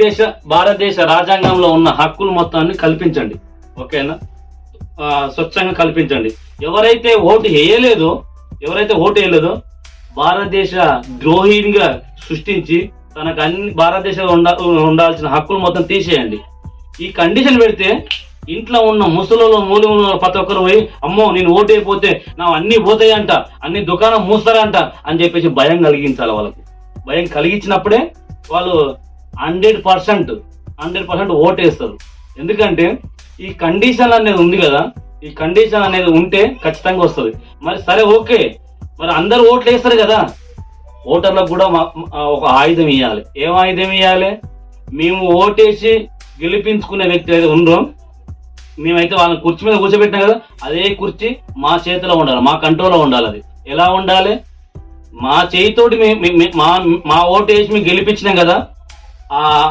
భారతదేశ భారతదేశ రాజ్యాంగంలో ఉన్న హక్కులు మొత్తాన్ని కల్పించండి. ఓకేనా? స్వచ్ఛంగా కల్పించండి. ఎవరైతే ఓటు వేయలేదో ఎవరైతే ఓటు వేయలేదో భారతదేశ ద్రోహినిగా సృష్టించి తనకు అన్ని భారతదేశంలో ఉండాల్సిన హక్కులు మొత్తం తీసేయండి. ఈ కండిషన్ పెడితే ఇంట్లో ఉన్న ముసలలో మూలి ప్రతి ఒక్కరు పోయి అమ్మో నేను ఓటు అయిపోతే నా అన్ని పోతాయంట అన్ని దుకాణం మూస్తారంట అని చెప్పేసి భయం కలిగించాలి వాళ్ళకు. భయం కలిగించినప్పుడే వాళ్ళు హండ్రెడ్ పర్సెంట్ హండ్రెడ్ పర్సెంట్ ఓటేస్తారు. ఎందుకంటే ఈ కండిషన్ అనేది ఉంది కదా ఈ కండిషన్ అనేది ఉంటే ఖచ్చితంగా వస్తుంది. మరి సరే ఓకే. మరి అందరు ఓట్లు వేస్తారు కదా. ఓటర్లకు కూడా ఒక ఆయుధం ఇవ్వాలి ఏం ఆయుధం ఇవ్వాలి మేము ఓటేసి గెలిపించుకునే వ్యక్తి అయితే ఉండరు. మేమైతే వాళ్ళని కుర్చీ మీద కూర్చోబెట్టినాం కదా అదే కుర్చీ మా చేతిలో ఉండాలి మా కంట్రోల్లో ఉండాలి అది. ఎలా ఉండాలి? మా చేయితోటి మే- మా మా ఓటు వేసి మేము గెలిపించినాం కదా 啊啊。